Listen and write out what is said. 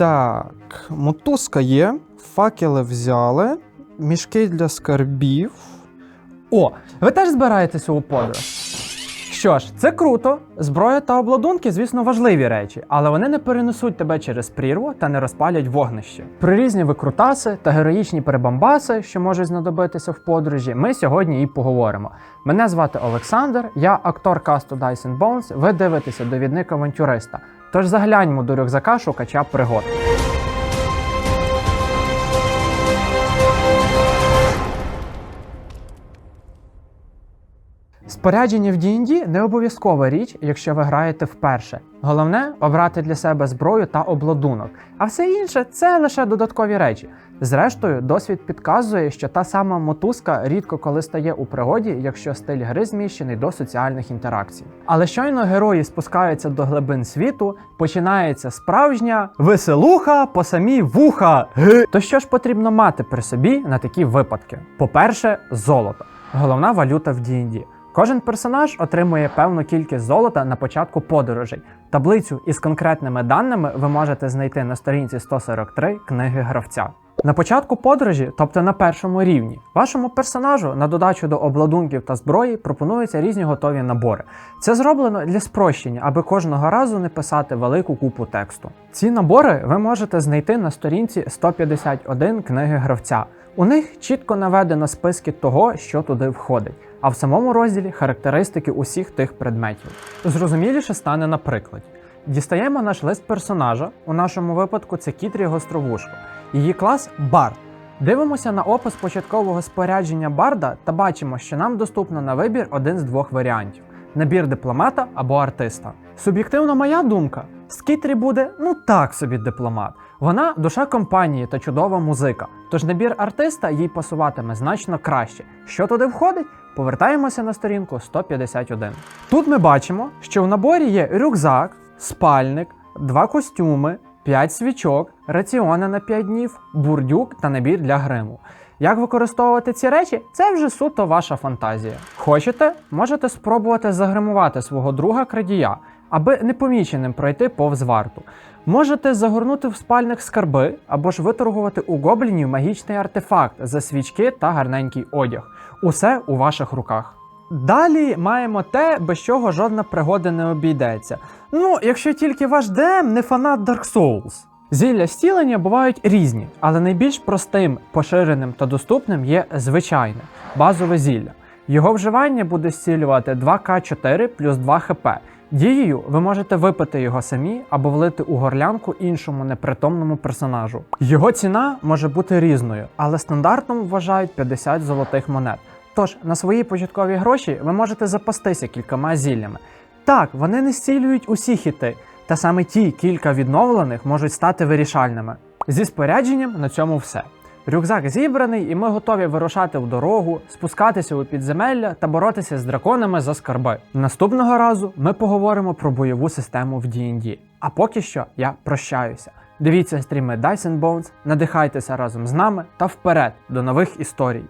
Так, мотузка є, факели взяли, мішки для скарбів. О, ви теж збираєтеся у подорож? Що ж, це круто. Зброя та обладунки, звісно, важливі речі, але вони не перенесуть тебе через прірву та не розпалять вогнище. Про різні викрутаси та героїчні перебамбаси, що можуть знадобитися в подорожі, ми сьогодні і поговоримо. Мене звати Олександр, я актор касту Dice and Bones, ви дивитеся довідник авантюриста. Тож загляньмо до рюкзака шукача пригод. Спорядження в D&D не обов'язкова річ, якщо ви граєте вперше. Головне обрати для себе зброю та обладунок, а все інше це лише додаткові речі. Зрештою, досвід підказує, що та сама мотузка рідко коли стає у пригоді, якщо стиль гри зміщений до соціальних інтеракцій. Але щойно герої спускаються до глибин світу, починається справжня веселуха по самі вуха. То що ж потрібно мати при собі на такі випадки? По-перше, золото головна валюта в D&D. Кожен персонаж отримує певну кількість золота на початку подорожей. Таблицю із конкретними даними ви можете знайти на сторінці 143 книги гравця. На початку подорожі, тобто на першому рівні, вашому персонажу на додачу до обладунків та зброї пропонуються різні готові набори. Це зроблено для спрощення, аби кожного разу не писати велику купу тексту. Ці набори ви можете знайти на сторінці 151 книги гравця. У них чітко наведено списки того, що туди входить, а в самому розділі характеристики усіх тих предметів. Зрозуміліше стане на прикладі. Дістаємо наш лист персонажа. У нашому випадку це Кітрі Гостровушко. Її клас Бард. Дивимося на опис початкового спорядження Барда та бачимо, що нам доступно на вибір один з двох варіантів: набір дипломата або артиста. Суб'єктивно, моя думка: з Кітрі буде ну так собі дипломат. Вона душа компанії та чудова музика. Тож набір артиста їй пасуватиме значно краще. Що туди входить? Повертаємося на сторінку 151. Тут ми бачимо, що в наборі є рюкзак, спальник, два костюми, 5 свічок, раціони на 5 днів, бурдюк та набір для гриму. Як використовувати ці речі, це вже суто ваша фантазія. Хочете, можете спробувати загримувати свого друга крадія, аби непоміченим пройти повз варту. Можете загорнути в спальник скарби або ж виторгувати у гоблінів магічний артефакт за свічки та гарненький одяг. Усе у ваших руках. Далі маємо те, без чого жодна пригода не обійдеться. Ну, якщо тільки ваш ДМ не фанат Dark Souls. Зілля зцілення бувають різні, але найбільш простим, поширеним та доступним є звичайне базове зілля. Його вживання буде зцілювати 2К4 плюс 2 хп. Дією ви можете випити його самі або влити у горлянку іншому непритомному персонажу. Його ціна може бути різною, але стандартом вважають 50 золотих монет. Тож на свої початкові гроші ви можете запастися кількома зіллями. Так, вони не зцілюють усі хіти, та саме ті кілька відновлених можуть стати вирішальними. Зі спорядженням на цьому все. Рюкзак зібраний, і ми готові вирушати в дорогу, спускатися у підземелля та боротися з драконами за скарби. Наступного разу ми поговоримо про бойову систему в D&D. А поки що я прощаюся. Дивіться стріми Dice and Bones, надихайтеся разом з нами та вперед до нових історій.